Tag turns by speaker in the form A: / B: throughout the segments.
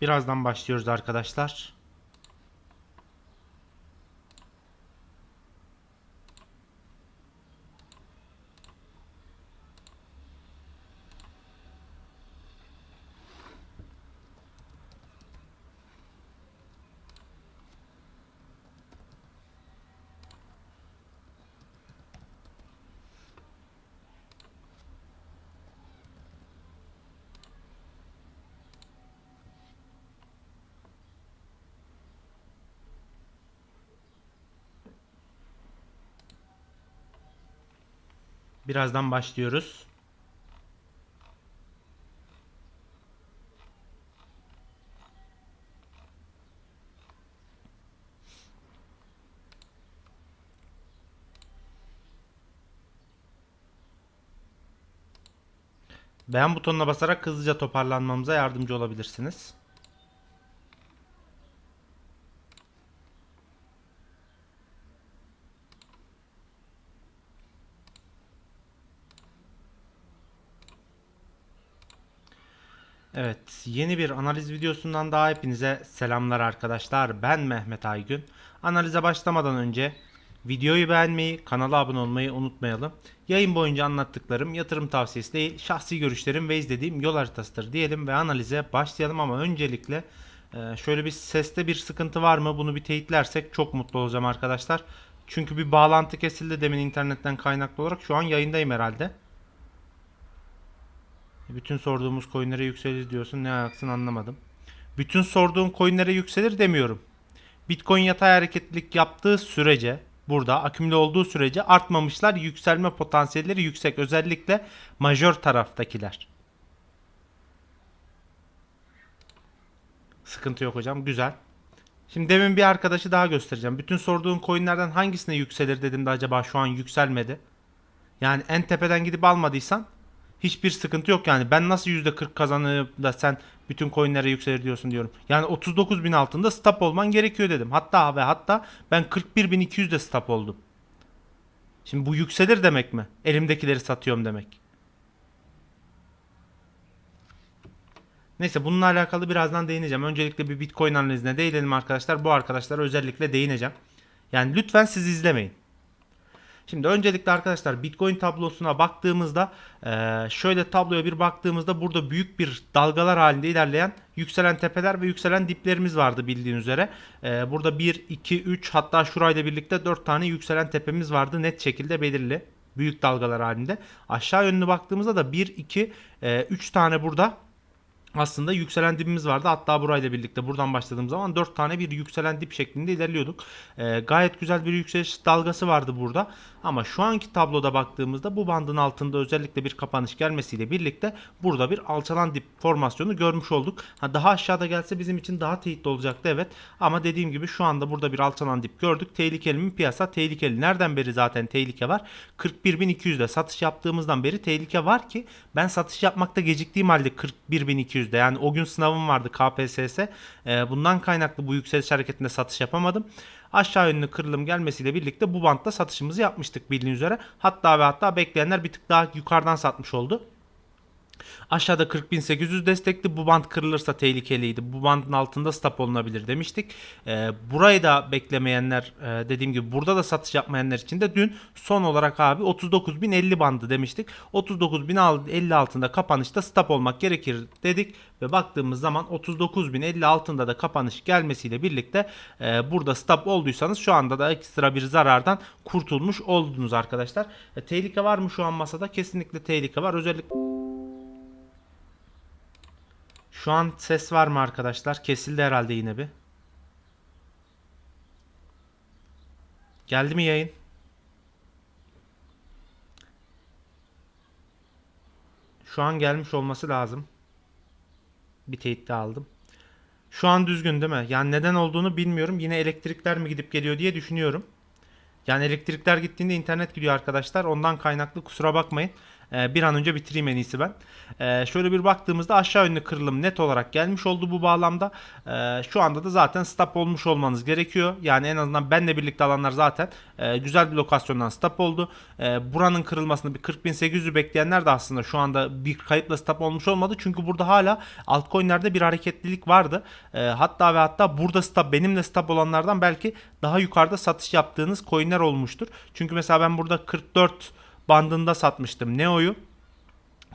A: Birazdan başlıyoruz arkadaşlar. Birazdan başlıyoruz. Beğen butonuna basarak hızlıca toparlanmamıza yardımcı olabilirsiniz. Evet, yeni bir analiz videosundan daha hepinize selamlar arkadaşlar. Ben Mehmet Aygün. Analize başlamadan önce videoyu beğenmeyi, kanala abone olmayı unutmayalım. Yayın boyunca anlattıklarım yatırım tavsiyesi değil, şahsi görüşlerim ve izlediğim yol haritasıdır diyelim ve analize başlayalım ama öncelikle e, şöyle bir seste bir sıkıntı var mı bunu bir teyitlersek çok mutlu olacağım arkadaşlar. Çünkü bir bağlantı kesildi demin internetten kaynaklı olarak şu an yayındayım herhalde. Bütün sorduğumuz coinlere yükselir diyorsun. Ne ayaksın anlamadım. Bütün sorduğun coinlere yükselir demiyorum. Bitcoin yatay hareketlilik yaptığı sürece burada akümüle olduğu sürece artmamışlar. Yükselme potansiyelleri yüksek. Özellikle majör taraftakiler. Sıkıntı yok hocam. Güzel. Şimdi demin bir arkadaşı daha göstereceğim. Bütün sorduğun coinlerden hangisine yükselir dedim de acaba şu an yükselmedi. Yani en tepeden gidip almadıysan hiçbir sıkıntı yok yani. Ben nasıl %40 kazanıp da sen bütün coinlere yükselir diyorsun diyorum. Yani 39 bin altında stop olman gerekiyor dedim. Hatta ve hatta ben 41.200'de stop oldum. Şimdi bu yükselir demek mi? Elimdekileri satıyorum demek. Neyse bununla alakalı birazdan değineceğim. Öncelikle bir Bitcoin analizine değinelim arkadaşlar. Bu arkadaşlara özellikle değineceğim. Yani lütfen siz izlemeyin. Şimdi öncelikle arkadaşlar Bitcoin tablosuna baktığımızda eee, şöyle tabloya bir baktığımızda burada büyük bir dalgalar halinde ilerleyen yükselen tepeler ve yükselen diplerimiz vardı bildiğin üzere. Eee, burada 1, 2, 3 hatta şurayla birlikte 4 tane yükselen tepemiz vardı net şekilde belirli. Büyük dalgalar halinde. Aşağı yönlü baktığımızda da 1, 2, 3 tane burada aslında yükselen dibimiz vardı. Hatta burayla birlikte buradan başladığım zaman 4 tane bir yükselen dip şeklinde ilerliyorduk. Ee, gayet güzel bir yükseliş dalgası vardı burada. Ama şu anki tabloda baktığımızda bu bandın altında özellikle bir kapanış gelmesiyle birlikte burada bir alçalan dip formasyonu görmüş olduk. Ha, daha aşağıda gelse bizim için daha teyitli olacaktı evet. Ama dediğim gibi şu anda burada bir alçalan dip gördük. Tehlikeli mi piyasa? Tehlikeli. Nereden beri zaten tehlike var? 41.200'de satış yaptığımızdan beri tehlike var ki ben satış yapmakta geciktiğim halde 41.200'de yani o gün sınavım vardı KPSS. Ee, bundan kaynaklı bu yükseliş hareketinde satış yapamadım. Aşağı yönlü kırılım gelmesiyle birlikte bu bantta satışımızı yapmıştık bildiğiniz üzere. Hatta ve hatta bekleyenler bir tık daha yukarıdan satmış oldu. Aşağıda 40.800 destekli. Bu band kırılırsa tehlikeliydi. Bu bandın altında stop olunabilir demiştik. Ee, burayı da beklemeyenler e, dediğim gibi burada da satış yapmayanlar için de dün son olarak abi 39.050 bandı demiştik. 39.050 altında kapanışta stop olmak gerekir dedik ve baktığımız zaman 39.050 altında da kapanış gelmesiyle birlikte e, burada stop olduysanız şu anda da ekstra bir zarardan kurtulmuş oldunuz arkadaşlar. E, tehlike var mı şu an masada? Kesinlikle tehlike var. Özellikle şu an ses var mı arkadaşlar? Kesildi herhalde yine bir. Geldi mi yayın? Şu an gelmiş olması lazım. Bir teyit de aldım. Şu an düzgün değil mi? Yani neden olduğunu bilmiyorum. Yine elektrikler mi gidip geliyor diye düşünüyorum. Yani elektrikler gittiğinde internet gidiyor arkadaşlar. Ondan kaynaklı kusura bakmayın. E, bir an önce bitireyim en iyisi ben. E, şöyle bir baktığımızda aşağı yönlü kırılım net olarak gelmiş oldu bu bağlamda. E, şu anda da zaten stop olmuş olmanız gerekiyor. Yani en azından benle birlikte alanlar zaten e, güzel bir lokasyondan stop oldu. Buranın kırılmasını bir 40.800'ü bekleyenler de aslında şu anda bir kayıpla stop olmuş olmadı. Çünkü burada hala altcoin'lerde bir hareketlilik vardı. Hatta ve hatta burada stop benimle stop olanlardan belki daha yukarıda satış yaptığınız coin'ler olmuştur. Çünkü mesela ben burada 44 bandında satmıştım Neo'yu.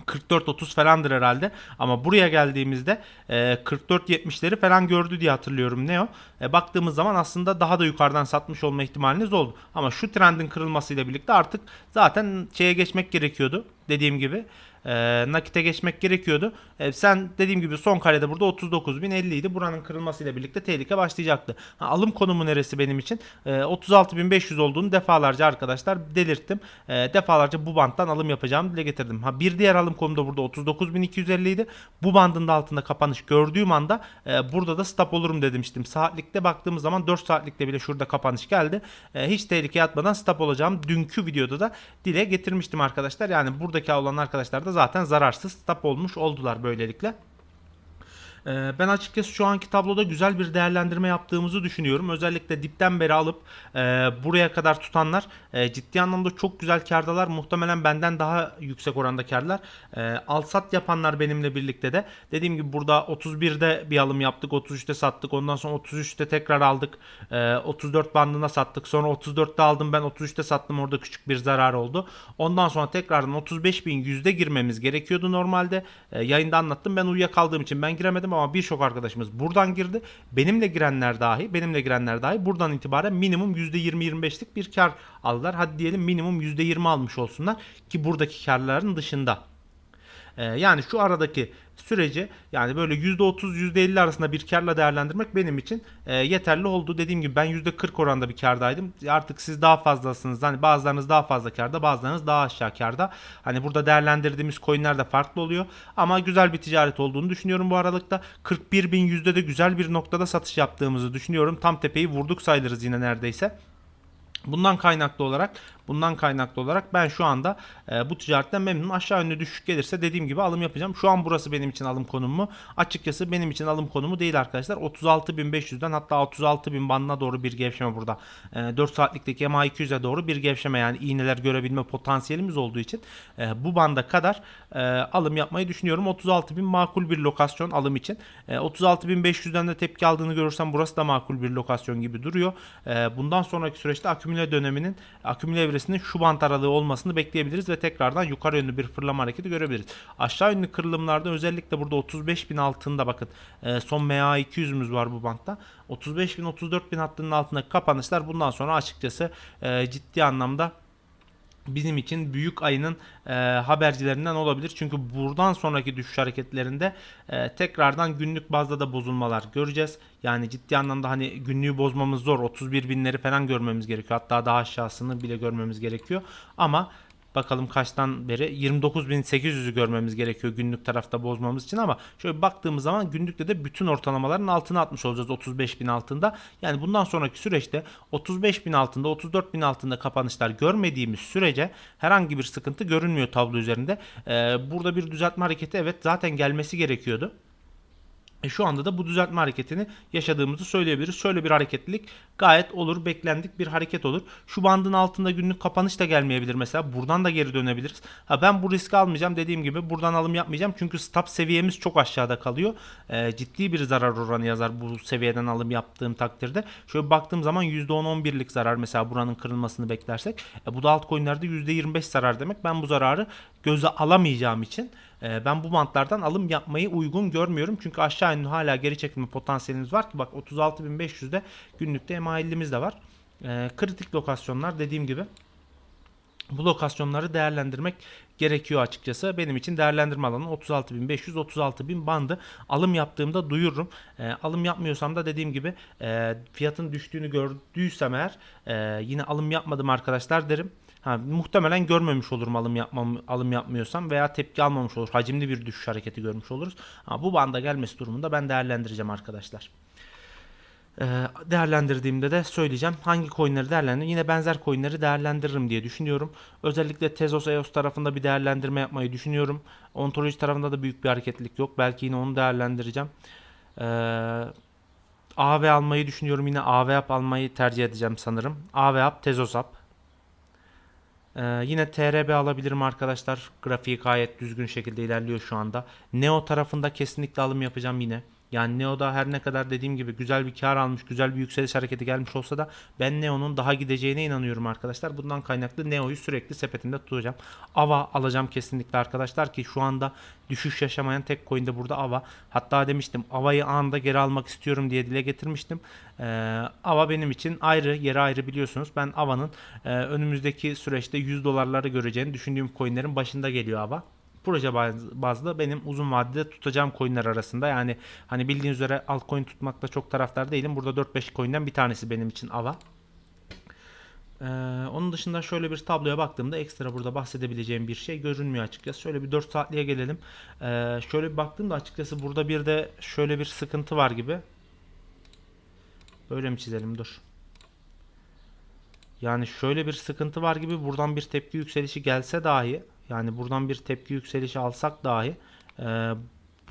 A: 44-30 falandır herhalde. Ama buraya geldiğimizde e, 44-70'leri falan gördü diye hatırlıyorum Neo. E, baktığımız zaman aslında daha da yukarıdan satmış olma ihtimaliniz oldu. Ama şu trendin kırılmasıyla birlikte artık zaten şeye geçmek gerekiyordu. Dediğim gibi e, nakite geçmek gerekiyordu. E, sen dediğim gibi son karede burada 39.050 idi. Buranın kırılmasıyla birlikte tehlike başlayacaktı. Ha, alım konumu neresi benim için? E, 36.500 olduğunu defalarca arkadaşlar delirttim. E, defalarca bu banttan alım yapacağımı dile getirdim. Ha, bir diğer alım konumu da burada 39.250 idi. Bu bandın da altında kapanış gördüğüm anda e, burada da stop olurum demiştim. Saatlikte baktığımız zaman 4 saatlikte bile şurada kapanış geldi. E, hiç tehlike atmadan stop olacağım. Dünkü videoda da dile getirmiştim arkadaşlar. Yani buradaki olan arkadaşlar da zaten zararsız stop olmuş oldular böylelikle. Ee, Ben açıkçası şu anki tabloda güzel bir değerlendirme yaptığımızı düşünüyorum. Özellikle dipten beri alıp e, buraya kadar tutanlar e, ciddi anlamda çok güzel kardalar. Muhtemelen benden daha yüksek oranda karlar. E, Alsat yapanlar benimle birlikte de. Dediğim gibi burada 31'de bir alım yaptık. 33'te sattık. Ondan sonra 33'te tekrar aldık. E, 34 bandına sattık. Sonra 34'te aldım ben 33'te sattım. Orada küçük bir zarar oldu. Ondan sonra tekrardan 35 bin yüzde girmemiz gerekiyordu normalde. Yayında anlattım. Ben uyuyakaldığım için ben giremedim ama birçok arkadaşımız buradan girdi. Benimle girenler dahi, benimle girenler dahi buradan itibaren minimum %20-25'lik bir kar aldılar. Hadi diyelim minimum %20 almış olsunlar ki buradaki karların dışında. Ee, yani şu aradaki süreci yani böyle %30 %50 arasında bir karla değerlendirmek benim için e, yeterli oldu. Dediğim gibi ben %40 oranda bir kardaydım. Artık siz daha fazlasınız. Hani bazılarınız daha fazla karda, bazılarınız daha aşağı karda. Hani burada değerlendirdiğimiz coinler de farklı oluyor. Ama güzel bir ticaret olduğunu düşünüyorum bu aralıkta. 41 bin yüzde de güzel bir noktada satış yaptığımızı düşünüyorum. Tam tepeyi vurduk sayılırız yine neredeyse. Bundan kaynaklı olarak bundan kaynaklı olarak ben şu anda e, bu ticaretten memnunum. Aşağı yönlü düşük gelirse dediğim gibi alım yapacağım. Şu an burası benim için alım konumu. Açıkçası benim için alım konumu değil arkadaşlar. 36.500'den hatta 36.000 bandına doğru bir gevşeme burada. E, 4 saatlikteki MA200'e doğru bir gevşeme yani iğneler görebilme potansiyelimiz olduğu için e, bu banda kadar e, alım yapmayı düşünüyorum. 36.000 makul bir lokasyon alım için. E, 36.500'den de tepki aldığını görürsem burası da makul bir lokasyon gibi duruyor. E, bundan sonraki süreçte akümüle döneminin akümüle evresinin şu bant aralığı olmasını bekleyebiliriz ve tekrardan yukarı yönlü bir fırlama hareketi görebiliriz. Aşağı yönlü kırılımlarda özellikle burada 35.000 altında bakın e, son MA200'ümüz var bu bantta. 35.000 34.000 hattının altındaki kapanışlar bundan sonra açıkçası e, ciddi anlamda bizim için büyük ayının e, habercilerinden olabilir. Çünkü buradan sonraki düşüş hareketlerinde e, tekrardan günlük bazda da bozulmalar göreceğiz. Yani ciddi anlamda hani günlüğü bozmamız zor. 31 binleri falan görmemiz gerekiyor. Hatta daha aşağısını bile görmemiz gerekiyor. Ama Bakalım kaçtan beri 29.800'ü görmemiz gerekiyor günlük tarafta bozmamız için ama şöyle baktığımız zaman günlükte de bütün ortalamaların altına atmış olacağız 35.000 altında. Yani bundan sonraki süreçte 35.000 altında 34.000 altında kapanışlar görmediğimiz sürece herhangi bir sıkıntı görünmüyor tablo üzerinde. Ee, burada bir düzeltme hareketi evet zaten gelmesi gerekiyordu. E şu anda da bu düzeltme hareketini yaşadığımızı söyleyebiliriz. Şöyle bir hareketlilik gayet olur, beklendik bir hareket olur. Şu bandın altında günlük kapanış da gelmeyebilir mesela. Buradan da geri dönebiliriz. Ha ben bu riski almayacağım dediğim gibi buradan alım yapmayacağım. Çünkü stop seviyemiz çok aşağıda kalıyor. E, ciddi bir zarar oranı yazar bu seviyeden alım yaptığım takdirde. Şöyle baktığım zaman %10-11'lik zarar mesela buranın kırılmasını beklersek. E, bu da altcoin'lerde %25 zarar demek. Ben bu zararı göze alamayacağım için ben bu bantlardan alım yapmayı uygun görmüyorum. Çünkü aşağı yönlü hala geri çekilme potansiyelimiz var ki bak 36.500'de günlükte MA50'miz de var. E, kritik lokasyonlar dediğim gibi bu lokasyonları değerlendirmek gerekiyor açıkçası. Benim için değerlendirme alanı 36.500 36.000 bandı. Alım yaptığımda duyururum. E, alım yapmıyorsam da dediğim gibi e, fiyatın düştüğünü gördüysem eğer e, yine alım yapmadım arkadaşlar derim. Ha, muhtemelen görmemiş olurum alım yapmam alım yapmıyorsam veya tepki almamış olur. Hacimli bir düşüş hareketi görmüş oluruz. Ha, bu banda gelmesi durumunda ben değerlendireceğim arkadaşlar. Ee, değerlendirdiğimde de söyleyeceğim. Hangi coinleri değerlendir? Yine benzer coinleri değerlendiririm diye düşünüyorum. Özellikle Tezos EOS tarafında bir değerlendirme yapmayı düşünüyorum. Ontoloji tarafında da büyük bir hareketlilik yok. Belki yine onu değerlendireceğim. Ee, AV almayı düşünüyorum. Yine AVAP almayı tercih edeceğim sanırım. AVAP, Tezosap. Ee, yine TRB alabilirim arkadaşlar. Grafiği gayet düzgün şekilde ilerliyor şu anda. Neo tarafında kesinlikle alım yapacağım yine. Yani Neo'da her ne kadar dediğim gibi güzel bir kar almış, güzel bir yükseliş hareketi gelmiş olsa da ben Neo'nun daha gideceğine inanıyorum arkadaşlar. Bundan kaynaklı Neo'yu sürekli sepetimde tutacağım. AVA alacağım kesinlikle arkadaşlar ki şu anda düşüş yaşamayan tek coin de burada AVA. Hatta demiştim AVA'yı anında geri almak istiyorum diye dile getirmiştim. Ee, AVA benim için ayrı, yeri ayrı biliyorsunuz. Ben AVA'nın e, önümüzdeki süreçte 100 dolarları göreceğini düşündüğüm coinlerin başında geliyor AVA proje baz- bazlı benim uzun vadede tutacağım coinler arasında. Yani hani bildiğiniz üzere altcoin tutmakta çok taraftar değilim. Burada 4-5 coin'den bir tanesi benim için AVA. Ee, onun dışında şöyle bir tabloya baktığımda ekstra burada bahsedebileceğim bir şey görünmüyor açıkçası. Şöyle bir 4 saatliğe gelelim. Ee, şöyle bir baktığımda açıkçası burada bir de şöyle bir sıkıntı var gibi. Böyle mi çizelim? Dur. Yani şöyle bir sıkıntı var gibi buradan bir tepki yükselişi gelse dahi yani buradan bir tepki yükselişi alsak dahi e,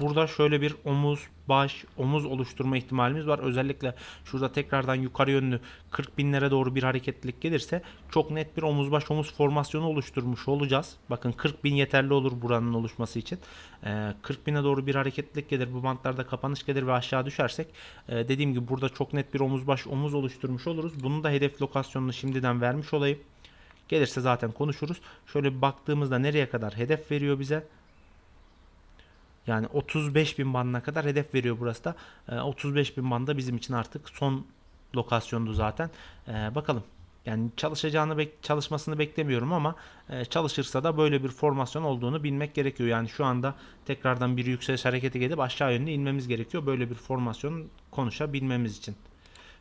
A: burada şöyle bir omuz, baş, omuz oluşturma ihtimalimiz var. Özellikle şurada tekrardan yukarı yönlü 40 binlere doğru bir hareketlilik gelirse çok net bir omuz baş omuz formasyonu oluşturmuş olacağız. Bakın 40 bin yeterli olur buranın oluşması için. E, 40 bine doğru bir hareketlilik gelir. Bu bantlarda kapanış gelir ve aşağı düşersek e, dediğim gibi burada çok net bir omuz baş omuz oluşturmuş oluruz. Bunun da hedef lokasyonunu şimdiden vermiş olayım. Gelirse zaten konuşuruz. Şöyle bir baktığımızda nereye kadar hedef veriyor bize? Yani 35 bin bandına kadar hedef veriyor burası da. Ee, 35 bin banda bizim için artık son lokasyondu zaten. Ee, bakalım. Yani çalışacağını çalışmasını beklemiyorum ama e, çalışırsa da böyle bir formasyon olduğunu bilmek gerekiyor. Yani şu anda tekrardan bir yükseliş hareketi gelip aşağı yönlü inmemiz gerekiyor. Böyle bir formasyon konuşabilmemiz için.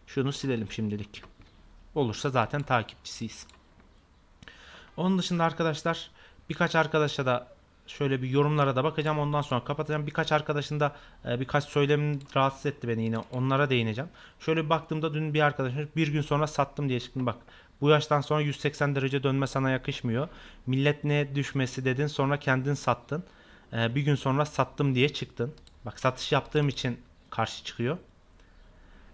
A: Şunu silelim şimdilik. Olursa zaten takipçisiyiz. Onun dışında arkadaşlar birkaç arkadaşa da şöyle bir yorumlara da bakacağım. Ondan sonra kapatacağım. Birkaç arkadaşın da e, birkaç söylemim rahatsız etti beni yine. Onlara değineceğim. Şöyle bir baktığımda dün bir arkadaşım bir gün sonra sattım diye çıktım. Bak bu yaştan sonra 180 derece dönme sana yakışmıyor. Millet ne düşmesi dedin sonra kendin sattın. E, bir gün sonra sattım diye çıktın. Bak satış yaptığım için karşı çıkıyor.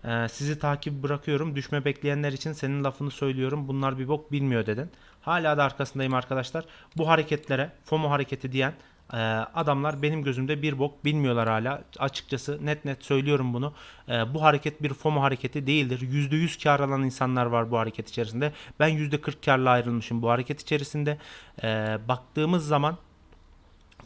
A: Ee, sizi takip bırakıyorum. Düşme bekleyenler için senin lafını söylüyorum. Bunlar bir bok bilmiyor dedin. Hala da arkasındayım arkadaşlar. Bu hareketlere FOMO hareketi diyen e, adamlar benim gözümde bir bok bilmiyorlar hala. Açıkçası net net söylüyorum bunu. E, bu hareket bir FOMO hareketi değildir. %100 kar alan insanlar var bu hareket içerisinde. Ben %40 karla ayrılmışım bu hareket içerisinde. E, baktığımız zaman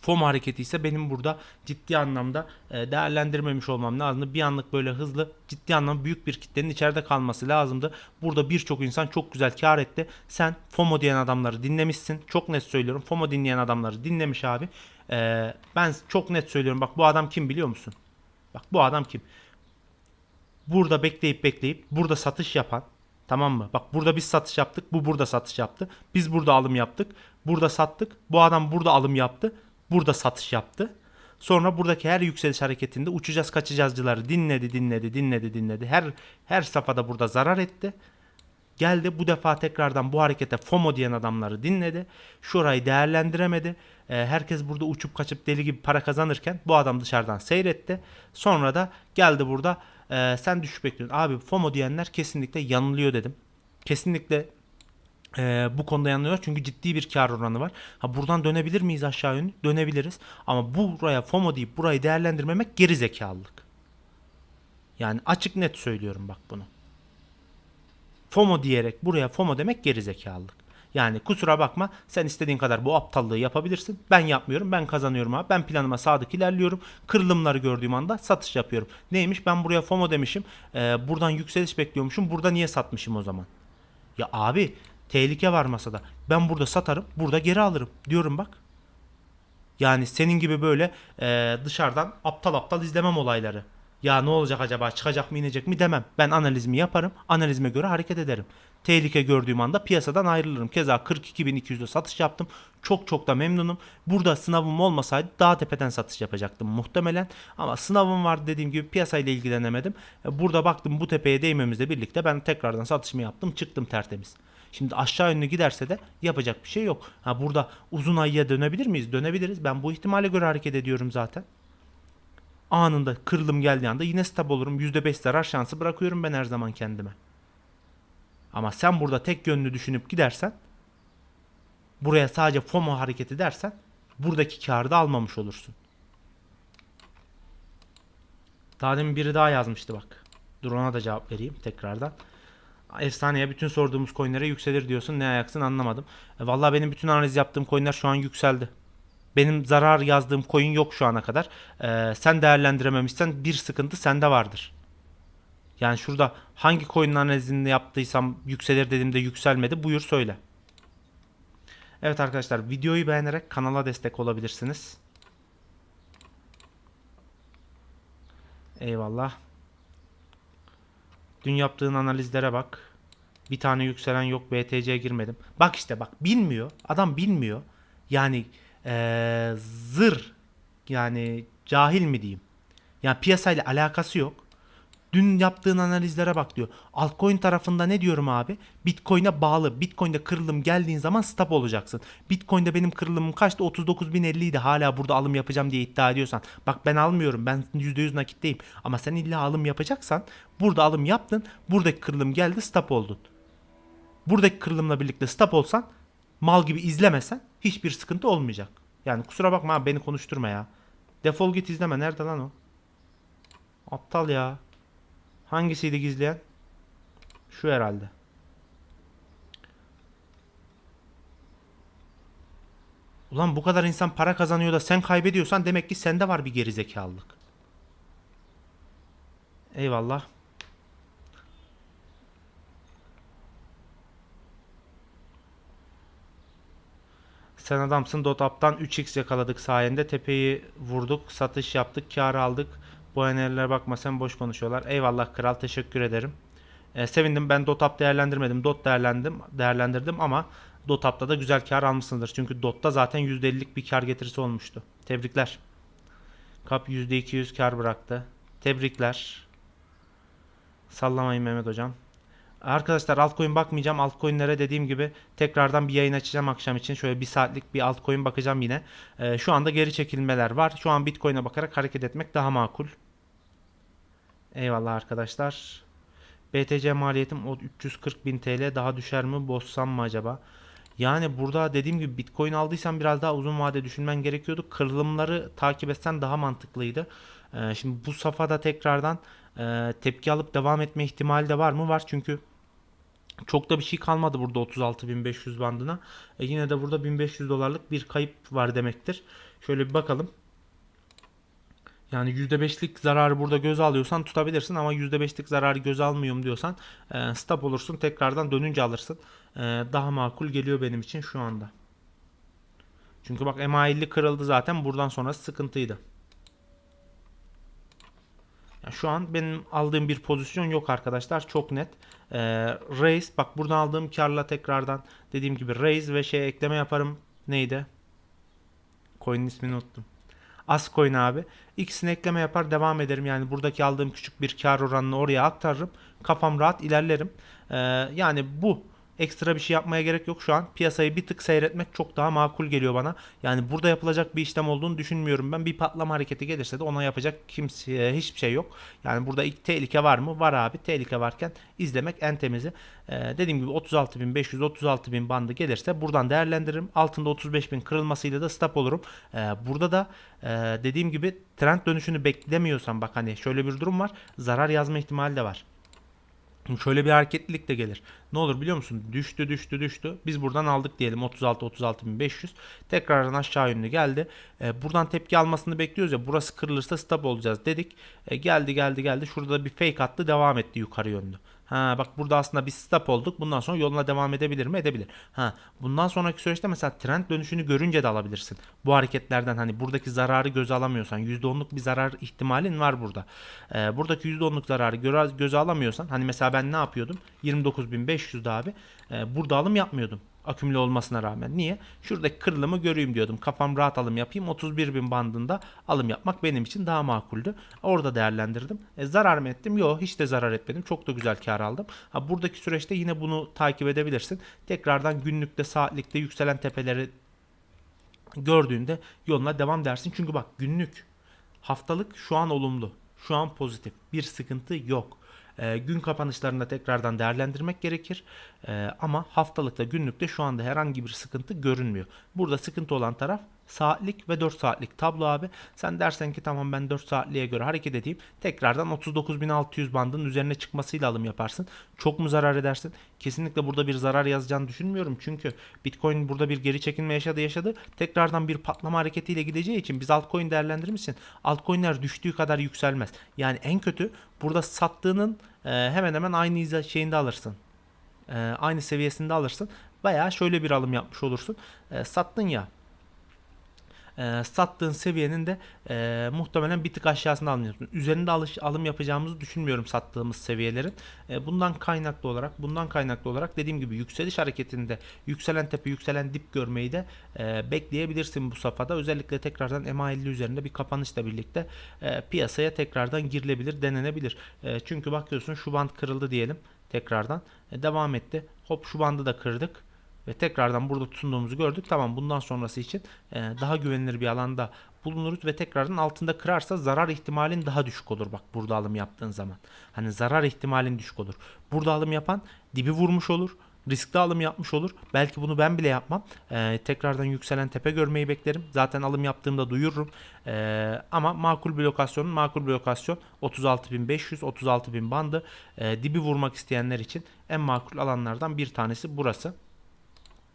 A: FOMO hareketi ise benim burada ciddi anlamda e, değerlendirmemiş olmam lazımdı. Bir anlık böyle hızlı ciddi anlamda büyük bir kitlenin içeride kalması lazımdı. Burada birçok insan çok güzel kar etti. Sen FOMO diyen adamları dinlemişsin. Çok net söylüyorum. FOMO dinleyen adamları dinlemiş abi. E, ben çok net söylüyorum. Bak bu adam kim biliyor musun? Bak bu adam kim? Burada bekleyip bekleyip burada satış yapan Tamam mı? Bak burada biz satış yaptık. Bu burada satış yaptı. Biz burada alım yaptık. Burada sattık. Bu adam burada alım yaptı burada satış yaptı. Sonra buradaki her yükseliş hareketinde uçacağız kaçacağızcıları dinledi dinledi dinledi dinledi. Her her safhada burada zarar etti. Geldi bu defa tekrardan bu harekete FOMO diyen adamları dinledi. Şurayı değerlendiremedi. E, herkes burada uçup kaçıp deli gibi para kazanırken bu adam dışarıdan seyretti. Sonra da geldi burada e, sen düşüş bekliyorsun. Abi FOMO diyenler kesinlikle yanılıyor dedim. Kesinlikle ee, bu konuda yanılıyor çünkü ciddi bir kar oranı var. Ha buradan dönebilir miyiz aşağı yönlü? Dönebiliriz. Ama buraya FOMO deyip burayı değerlendirmemek geri zekalılık. Yani açık net söylüyorum bak bunu. FOMO diyerek buraya FOMO demek geri zekalılık. Yani kusura bakma sen istediğin kadar bu aptallığı yapabilirsin. Ben yapmıyorum. Ben kazanıyorum abi. Ben planıma sadık ilerliyorum. Kırılımları gördüğüm anda satış yapıyorum. Neymiş ben buraya FOMO demişim. Ee, buradan yükseliş bekliyormuşum. Burada niye satmışım o zaman? Ya abi Tehlike var masada. Ben burada satarım, burada geri alırım diyorum bak. Yani senin gibi böyle e, dışarıdan aptal aptal izlemem olayları. ya ne olacak acaba çıkacak mı inecek mi demem. Ben analizimi yaparım. Analizime göre hareket ederim. Tehlike gördüğüm anda piyasadan ayrılırım. Keza 42.200'de satış yaptım. Çok çok da memnunum. Burada sınavım olmasaydı daha tepeden satış yapacaktım muhtemelen. Ama sınavım var dediğim gibi piyasayla ilgilenemedim. E, Burada baktım bu tepeye değmemizle birlikte ben tekrardan satışımı yaptım. Çıktım tertemiz. Şimdi aşağı yönlü giderse de yapacak bir şey yok. Ha burada uzun ayıya dönebilir miyiz? Dönebiliriz. Ben bu ihtimale göre hareket ediyorum zaten. Anında kırılım geldiği anda yine stab olurum. %5 zarar şansı bırakıyorum ben her zaman kendime. Ama sen burada tek yönlü düşünüp gidersen buraya sadece FOMO hareketi dersen buradaki karı da almamış olursun. Daha demin biri daha yazmıştı bak. Dur ona da cevap vereyim tekrardan. Efsaneye bütün sorduğumuz coinlere yükselir diyorsun. Ne ayaksın anlamadım. E, vallahi benim bütün analiz yaptığım coinler şu an yükseldi. Benim zarar yazdığım coin yok şu ana kadar. E, sen değerlendirememişsen bir sıkıntı sende vardır. Yani şurada hangi coin'in analizini yaptıysam yükselir dediğimde yükselmedi. Buyur söyle. Evet arkadaşlar videoyu beğenerek kanala destek olabilirsiniz. Eyvallah. Dün yaptığın analizlere bak. Bir tane yükselen yok BTC'ye girmedim. Bak işte bak bilmiyor. Adam bilmiyor. Yani eee, zır yani cahil mi diyeyim. Yani piyasayla alakası yok. Dün yaptığın analizlere bak diyor. Altcoin tarafında ne diyorum abi? Bitcoin'e bağlı. Bitcoin'de kırılım geldiğin zaman stop olacaksın. Bitcoin'de benim kırılımım kaçtı? 39.050 idi. Hala burada alım yapacağım diye iddia ediyorsan. Bak ben almıyorum. Ben %100 nakitteyim. Ama sen illa alım yapacaksan burada alım yaptın. Buradaki kırılım geldi stop oldun. Buradaki kırılımla birlikte stop olsan mal gibi izlemesen hiçbir sıkıntı olmayacak. Yani kusura bakma abi beni konuşturma ya. Defol git izleme. Nerede lan o? Aptal ya. Hangisiydi gizleyen? Şu herhalde. Ulan bu kadar insan para kazanıyor da sen kaybediyorsan demek ki sende var bir gerizekalılık. Eyvallah. Sen adamsın Dotap'tan 3x yakaladık sayende. Tepeyi vurduk, satış yaptık, kar aldık. Bu enerjilere bakma sen boş konuşuyorlar. Eyvallah kral teşekkür ederim. Ee, sevindim ben Dotap değerlendirmedim. Dot değerlendim, değerlendirdim ama Dotap'ta da güzel kar almışsınızdır. Çünkü Dot'ta zaten %50'lik bir kar getirisi olmuştu. Tebrikler. Kap %200 kar bıraktı. Tebrikler. Sallamayın Mehmet hocam. Arkadaşlar altcoin bakmayacağım. Altcoin'lere dediğim gibi tekrardan bir yayın açacağım akşam için. Şöyle bir saatlik bir altcoin bakacağım yine. Ee, şu anda geri çekilmeler var. Şu an Bitcoin'e bakarak hareket etmek daha makul. Eyvallah arkadaşlar. BTC maliyetim o 340 bin TL daha düşer mi? Bozsam mı acaba? Yani burada dediğim gibi Bitcoin aldıysan biraz daha uzun vade düşünmen gerekiyordu. Kırılımları takip etsen daha mantıklıydı. Ee, şimdi bu safhada tekrardan e, tepki alıp devam etme ihtimali de var mı? Var çünkü çok da bir şey kalmadı burada 36.500 bandına. E yine de burada 1500 dolarlık bir kayıp var demektir. Şöyle bir bakalım. Yani %5'lik zararı burada göz alıyorsan tutabilirsin ama %5'lik zararı göz almıyorum diyorsan e, stop olursun tekrardan dönünce alırsın. E, daha makul geliyor benim için şu anda. Çünkü bak MA50 kırıldı zaten buradan sonrası sıkıntıydı. Yani şu an benim aldığım bir pozisyon yok arkadaşlar. Çok net. Ee, raise bak buradan aldığım karla tekrardan dediğim gibi raise ve şey ekleme yaparım. Neydi? Coin'in ismini unuttum. Ascoin abi. İkisini ekleme yapar devam ederim. Yani buradaki aldığım küçük bir kar oranını oraya aktarırım. Kafam rahat ilerlerim. Ee, yani bu ekstra bir şey yapmaya gerek yok şu an. Piyasayı bir tık seyretmek çok daha makul geliyor bana. Yani burada yapılacak bir işlem olduğunu düşünmüyorum ben. Bir patlama hareketi gelirse de ona yapacak kimse hiçbir şey yok. Yani burada ilk tehlike var mı? Var abi. Tehlike varken izlemek en temizi. Ee, dediğim gibi 36.500 36.000 bandı gelirse buradan değerlendiririm. Altında 35.000 kırılmasıyla da stop olurum. Ee, burada da e, dediğim gibi trend dönüşünü beklemiyorsan bak hani şöyle bir durum var. Zarar yazma ihtimali de var. Şöyle bir hareketlilik de gelir. Ne olur biliyor musun? Düştü düştü düştü. Biz buradan aldık diyelim 36 36500. Tekrardan aşağı yönlü geldi. E, buradan tepki almasını bekliyoruz ya. Burası kırılırsa stop olacağız dedik. E, geldi geldi geldi. Şurada bir fake attı devam etti yukarı yönlü. Ha bak burada aslında bir stop olduk. Bundan sonra yoluna devam edebilir mi? Edebilir. Ha bundan sonraki süreçte mesela trend dönüşünü görünce de alabilirsin. Bu hareketlerden hani buradaki zararı göze alamıyorsan %10'luk bir zarar ihtimalin var burada. Ee, buradaki %10'luk zararı göze alamıyorsan hani mesela ben ne yapıyordum? 29.500'de abi. Ee, burada alım yapmıyordum akümüle olmasına rağmen. Niye? Şuradaki kırılımı göreyim diyordum. Kafam rahat alım yapayım. 31 bin bandında alım yapmak benim için daha makuldü. Orada değerlendirdim. E, zarar mı ettim? Yok hiç de zarar etmedim. Çok da güzel kar aldım. Ha, buradaki süreçte yine bunu takip edebilirsin. Tekrardan günlükte saatlikte yükselen tepeleri gördüğünde yoluna devam dersin. Çünkü bak günlük haftalık şu an olumlu. Şu an pozitif. Bir sıkıntı yok. E, gün kapanışlarında tekrardan değerlendirmek gerekir. E, ama haftalıkta günlükte şu anda herhangi bir sıkıntı görünmüyor. Burada sıkıntı olan taraf saatlik ve 4 saatlik tablo abi. Sen dersen ki tamam ben 4 saatliğe göre hareket edeyim. Tekrardan 39.600 bandın üzerine çıkmasıyla alım yaparsın. Çok mu zarar edersin? Kesinlikle burada bir zarar yazacağını düşünmüyorum. Çünkü Bitcoin burada bir geri çekilme yaşadı yaşadı. Tekrardan bir patlama hareketiyle gideceği için biz altcoin değerlendirmişsin. Altcoin'ler düştüğü kadar yükselmez. Yani en kötü burada sattığının e, hemen hemen aynı şeyinde alırsın. E, aynı seviyesinde alırsın. Veya şöyle bir alım yapmış olursun. E, sattın ya e, sattığın seviyenin de e, muhtemelen bir tık aşağısında alım yapıyorsun. Üzerinde alış, alım yapacağımızı düşünmüyorum sattığımız seviyelerin. E, bundan kaynaklı olarak bundan kaynaklı olarak dediğim gibi yükseliş hareketinde yükselen tepe yükselen dip görmeyi de e, bekleyebilirsin bu safhada. Özellikle tekrardan MA50 üzerinde bir kapanışla birlikte e, piyasaya tekrardan girilebilir, denenebilir. E, çünkü bakıyorsun şu band kırıldı diyelim tekrardan. E, devam etti. Hop şu bandı da kırdık ve tekrardan burada tutunduğumuzu gördük. Tamam bundan sonrası için e, daha güvenilir bir alanda bulunuruz ve tekrardan altında kırarsa zarar ihtimalin daha düşük olur. Bak burada alım yaptığın zaman. Hani zarar ihtimalin düşük olur. Burada alım yapan dibi vurmuş olur. Riskli alım yapmış olur. Belki bunu ben bile yapmam. E, tekrardan yükselen tepe görmeyi beklerim. Zaten alım yaptığımda duyururum. E, ama makul bir lokasyon, makul bir lokasyon 36.500, 36.000 bandı. E, dibi vurmak isteyenler için en makul alanlardan bir tanesi burası.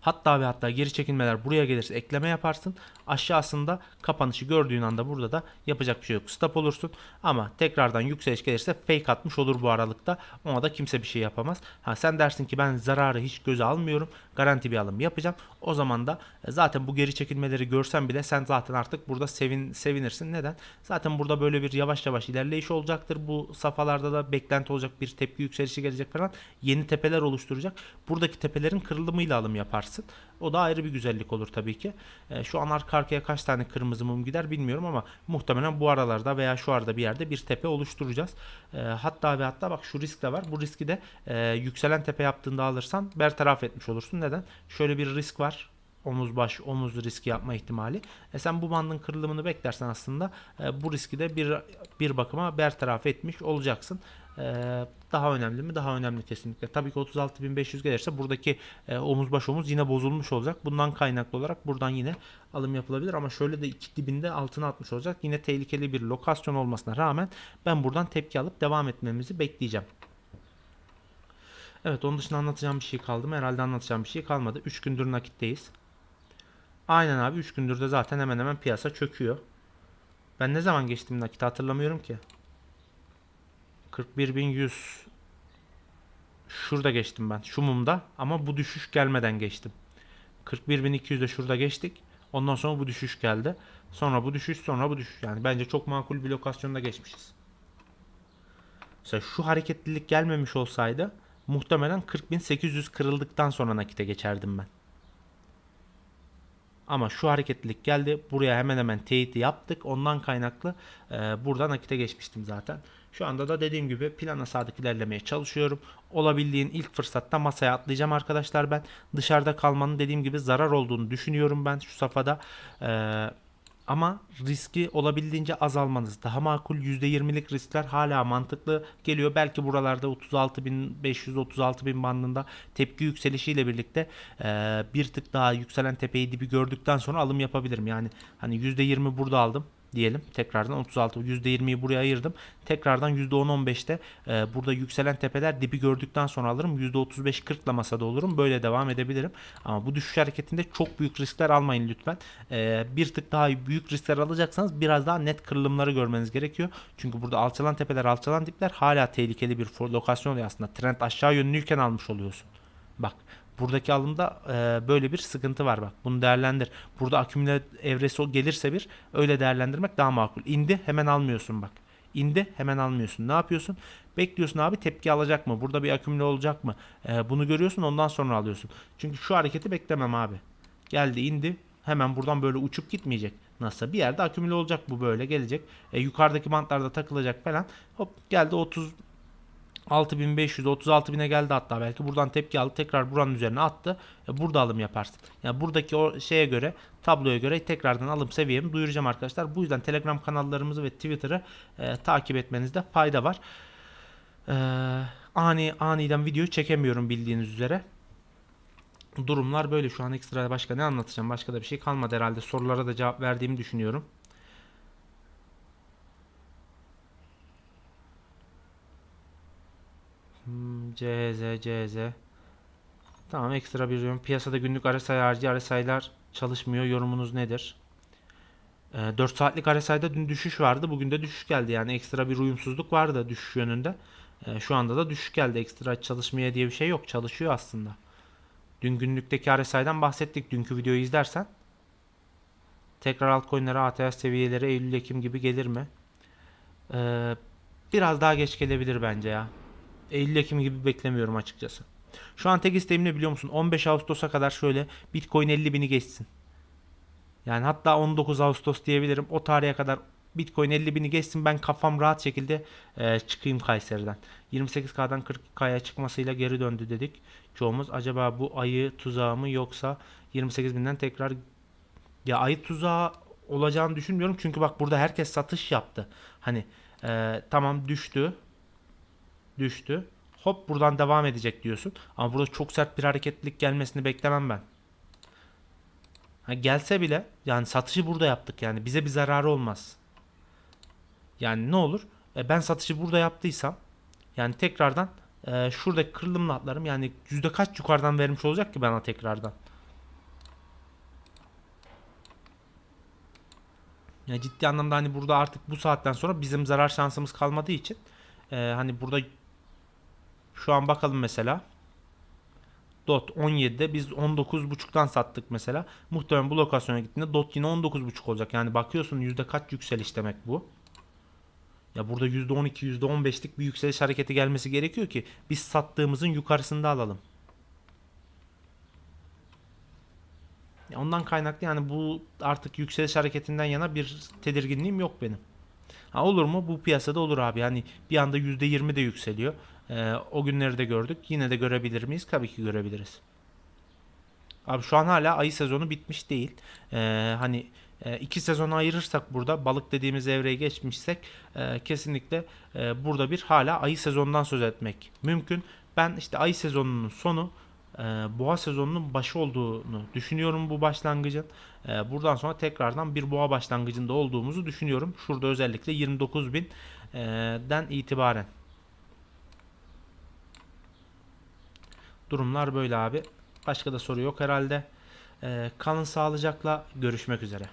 A: Hatta ve hatta geri çekilmeler buraya gelirse ekleme yaparsın. Aşağısında kapanışı gördüğün anda burada da yapacak bir şey yok. Stop olursun. Ama tekrardan yükseliş gelirse fake atmış olur bu aralıkta. Ona da kimse bir şey yapamaz. Ha sen dersin ki ben zararı hiç göze almıyorum. Garanti bir alım yapacağım. O zaman da e, zaten bu geri çekilmeleri görsen bile sen zaten artık burada sevin sevinirsin. Neden? Zaten burada böyle bir yavaş yavaş ilerleyiş olacaktır. Bu safhalarda da beklenti olacak bir tepki yükselişi gelecek falan. Yeni tepeler oluşturacak. Buradaki tepelerin kırılımıyla alım yaparsın. O da ayrı bir güzellik olur tabii ki. E, şu an arka arkaya kaç tane kırmızı mum gider bilmiyorum ama muhtemelen bu aralarda veya şu arada bir yerde bir tepe oluşturacağız. E, hatta ve hatta bak şu risk de var. Bu riski de e, yükselen tepe yaptığında alırsan bertaraf etmiş olursun. Neden? Şöyle bir risk var omuz baş omuz riski yapma ihtimali. E sen bu bandın kırılımını beklersen aslında e, bu riski de bir bir bakıma bertaraf etmiş olacaksın. E, daha önemli mi? Daha önemli kesinlikle. Tabii ki 36.500 gelirse buradaki e, omuz baş omuz yine bozulmuş olacak. Bundan kaynaklı olarak buradan yine alım yapılabilir ama şöyle de iki dibinde altına atmış olacak. Yine tehlikeli bir lokasyon olmasına rağmen ben buradan tepki alıp devam etmemizi bekleyeceğim. Evet onun dışında anlatacağım bir şey kaldı mı? Herhalde anlatacağım bir şey kalmadı. 3 gündür nakitteyiz. Aynen abi 3 gündür de zaten hemen hemen piyasa çöküyor. Ben ne zaman geçtim nakit hatırlamıyorum ki. 41.100 Şurada geçtim ben. Şu mumda ama bu düşüş gelmeden geçtim. 41.200'de şurada geçtik. Ondan sonra bu düşüş geldi. Sonra bu düşüş sonra bu düşüş. Yani bence çok makul bir lokasyonda geçmişiz. Mesela şu hareketlilik gelmemiş olsaydı muhtemelen 40.800 kırıldıktan sonra nakite geçerdim ben. Ama şu hareketlilik geldi. Buraya hemen hemen teyiti yaptık. Ondan kaynaklı e, buradan nakite geçmiştim zaten. Şu anda da dediğim gibi plana sadık ilerlemeye çalışıyorum. Olabildiğin ilk fırsatta masaya atlayacağım arkadaşlar ben. Dışarıda kalmanın dediğim gibi zarar olduğunu düşünüyorum ben şu safhada. Eee ama riski olabildiğince azalmanız daha makul %20'lik riskler hala mantıklı geliyor. Belki buralarda 36.500 36.000 bandında tepki yükselişiyle birlikte e, bir tık daha yükselen tepeyi dibi gördükten sonra alım yapabilirim. Yani hani %20 burada aldım. Diyelim. Tekrardan 36 %20'yi buraya ayırdım. Tekrardan %10-15'te e, burada yükselen tepeler dibi gördükten sonra alırım. %35-40'la masada olurum. Böyle devam edebilirim. Ama bu düşüş hareketinde çok büyük riskler almayın lütfen. E, bir tık daha büyük riskler alacaksanız biraz daha net kırılımları görmeniz gerekiyor. Çünkü burada alçalan tepeler, alçalan dipler hala tehlikeli bir lokasyon oluyor aslında. Trend aşağı yönlüyken almış oluyorsun. Bak buradaki alımda e, böyle bir sıkıntı var bak. Bunu değerlendir. Burada akümüle evresi gelirse bir öyle değerlendirmek daha makul. İndi hemen almıyorsun bak. İndi hemen almıyorsun. Ne yapıyorsun? Bekliyorsun abi tepki alacak mı? Burada bir akümüle olacak mı? E, bunu görüyorsun ondan sonra alıyorsun. Çünkü şu hareketi beklemem abi. Geldi indi. Hemen buradan böyle uçup gitmeyecek. Nasıl? Bir yerde akümüle olacak bu böyle gelecek. E, yukarıdaki bantlarda takılacak falan. Hop geldi 30 6500 36.000'e geldi hatta belki buradan tepki aldı tekrar buranın üzerine attı E, burada alım yaparsın. Yani buradaki o şeye göre tabloya göre tekrardan alım seviyemi duyuracağım arkadaşlar. Bu yüzden Telegram kanallarımızı ve Twitter'ı e, takip etmenizde fayda var. E, ani aniden videoyu çekemiyorum bildiğiniz üzere. Durumlar böyle şu an ekstra başka ne anlatacağım başka da bir şey kalmadı herhalde sorulara da cevap verdiğimi düşünüyorum. Hmm, CZ, CZ. Tamam ekstra bir yorum. Piyasada günlük RSI harici RSI'lar çalışmıyor. Yorumunuz nedir? Ee, 4 saatlik RSI'da dün düşüş vardı. Bugün de düşüş geldi. Yani ekstra bir uyumsuzluk vardı düşüş yönünde. Ee, şu anda da düşüş geldi. Ekstra çalışmaya diye bir şey yok. Çalışıyor aslında. Dün günlükteki RSI'den bahsettik. Dünkü videoyu izlersen. Tekrar altcoin'lere ATH seviyeleri Eylül-Ekim gibi gelir mi? Ee, biraz daha geç gelebilir bence ya. Eylül Ekim gibi beklemiyorum açıkçası. Şu an tek isteğim ne biliyor musun? 15 Ağustos'a kadar şöyle Bitcoin 50 bini geçsin. Yani hatta 19 Ağustos diyebilirim. O tarihe kadar Bitcoin 50 bini geçsin. Ben kafam rahat şekilde e, çıkayım Kayseri'den. 28K'dan 40K'ya çıkmasıyla geri döndü dedik. Çoğumuz acaba bu ayı tuzağı mı yoksa 28 binden tekrar ya ayı tuzağı olacağını düşünmüyorum. Çünkü bak burada herkes satış yaptı. Hani e, tamam düştü düştü. Hop buradan devam edecek diyorsun. Ama burada çok sert bir hareketlilik gelmesini beklemem ben. Ha, gelse bile yani satışı burada yaptık yani bize bir zararı olmaz. Yani ne olur? E, ben satışı burada yaptıysam yani tekrardan e, şuradaki kırılımla atlarım. Yani yüzde kaç yukarıdan vermiş olacak ki bana tekrardan. Yani ciddi anlamda hani burada artık bu saatten sonra bizim zarar şansımız kalmadığı için e, hani burada şu an bakalım mesela. DOT 17'de biz 19.5'tan sattık mesela. Muhtemelen bu lokasyona gittiğinde DOT yine 19.5 olacak. Yani bakıyorsun yüzde kaç yükseliş demek bu. Ya burada %12, %15'lik bir yükseliş hareketi gelmesi gerekiyor ki biz sattığımızın yukarısında alalım. Ya ondan kaynaklı yani bu artık yükseliş hareketinden yana bir tedirginliğim yok benim. Ha olur mu? Bu piyasada olur abi. Yani bir anda %20 de yükseliyor. Ee, o günleri de gördük. Yine de görebilir miyiz? Tabii ki görebiliriz. Abi şu an hala ayı sezonu bitmiş değil. Ee, hani e, iki sezonu ayırırsak burada balık dediğimiz evreye geçmişsek e, kesinlikle e, burada bir hala ayı sezonundan söz etmek mümkün. Ben işte ayı sezonunun sonu e, boğa sezonunun başı olduğunu düşünüyorum bu başlangıcın. E, buradan sonra tekrardan bir boğa başlangıcında olduğumuzu düşünüyorum. Şurada özellikle 29.000'den itibaren. Durumlar böyle abi. Başka da soru yok herhalde. Ee, kalın sağlıcakla görüşmek üzere.